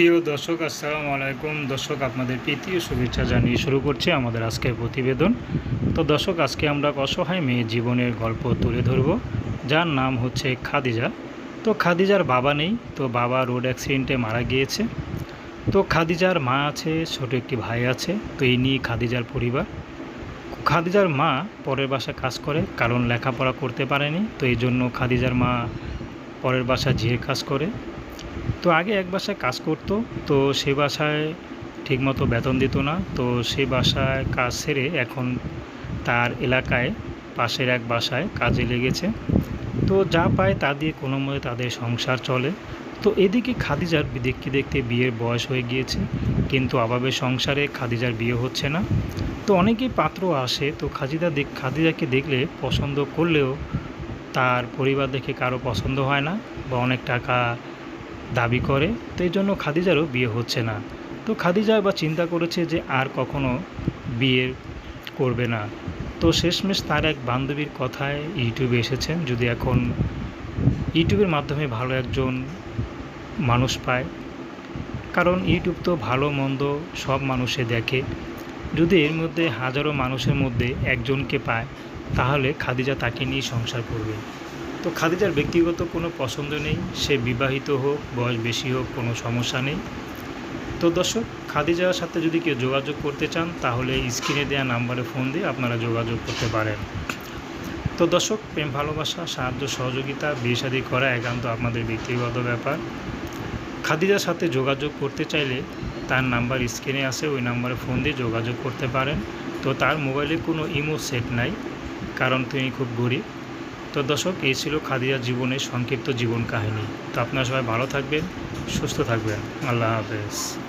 প্রিয় দর্শক, আসসালামু আলাইকুম। দর্শক, আপনাদের প্রীতি শুভেচ্ছা জানিয়ে শুরু করছি আমাদের আজকের প্রতিবেদন। তো দর্শক, আজকে আমরা অসহায় মেয়ে জীবনের গল্প তুলে ধরব, যার নাম হচ্ছে খাদিজা। তো খাদিজার বাবা নেই, তো বাবা রোড অ্যাক্সিডেন্টে মারা গিয়েছে। তো খাদিজার মা আছে, ছোট একটি ভাই আছে, তো এই নিয়ে খাদিজার পরিবার। খাদিজার মা পরের বাসায় কাজ করে, কারণ লেখাপড়া করতে পারেনি, তো এই জন্য খাদিজার মা পরের বাসা ঝিয়ে কাজ করে। তো আগে এক বাসায় কাজ করতো, তো সে বাসায় ঠিকমতো বেতন দিত না। তো সে বাসায় কাজ সেরে এখন তার এলাকায় পাশের এক বাসায় কাজে লেগেছে। তো যা পায় তা দিয়ে কোনো মতে তাদের সংসার চলে। তো এদিকে খাদিজার দেখতে দেখতে বিয়ের বয়স হয়ে গিয়েছে, কিন্তু অভাবের সংসারে খাদিজার বিয়ে হচ্ছে না। তো অনেকেই পাত্র আসে, তো খাদিজা দেখ, খাদিজাকে দেখলে পছন্দ করলেও তার পরিবার দেখে কারও পছন্দ হয় না বা অনেক টাকা দাবি করে তো এই জন্য খাদিজারও বিয়ে হচ্ছে না। তো খাদিজা বা চিন্তা করেছে যে আর কখনো বিয়ে করবে না। তো শেষমেশ তার এক বান্ধবীর কথায় ইউটিউবে এসেছেন, যদি এখন ইউটিউবের মাধ্যমে ভালো একজন মানুষ পায়। কারণ ইউটিউব তো ভালো, মন্দ সব মানুষে দেখে। যদি এর মধ্যে হাজারো মানুষের মধ্যে একজনকে পায়, তাহলে খাদিজা তাকে নিয়ে সংসার করবে। তো খাদিজার ব্যক্তিগত কোনো পছন্দ নেই, সে বিবাহিত হোক, বয়স বেশি হোক, কোনো সমস্যা নেই। তো দর্শক, খাদিজার সাথে যদি কেউ যোগাযোগ করতে চান, তাহলে স্ক্রিনে দেওয়া নাম্বারে ফোন দিয়ে আপনারা যোগাযোগ করতে পারেন। তো দর্শক, প্রেম, ভালোবাসা, সাহায্য, সহযোগিতা, বিয়ে করা একান্ত আপনাদের ব্যক্তিগত ব্যাপার। খাদিজার সাথে যোগাযোগ করতে চাইলে তার নাম্বার স্ক্রিনে আছে, ওই নাম্বারে ফোন দিয়ে যোগাযোগ করতে পারেন। তো তার মোবাইলে কোনো ইমো সেট নাই, কারণ তিনি খুব গরিব। তো দর্শক, এই ছিল খাদিজার জীবনের সংক্ষিপ্ত জীবন কাহিনী। তো আপনারা সবাই ভালো থাকবেন, সুস্থ থাকবেন। আল্লাহ হাফেজ।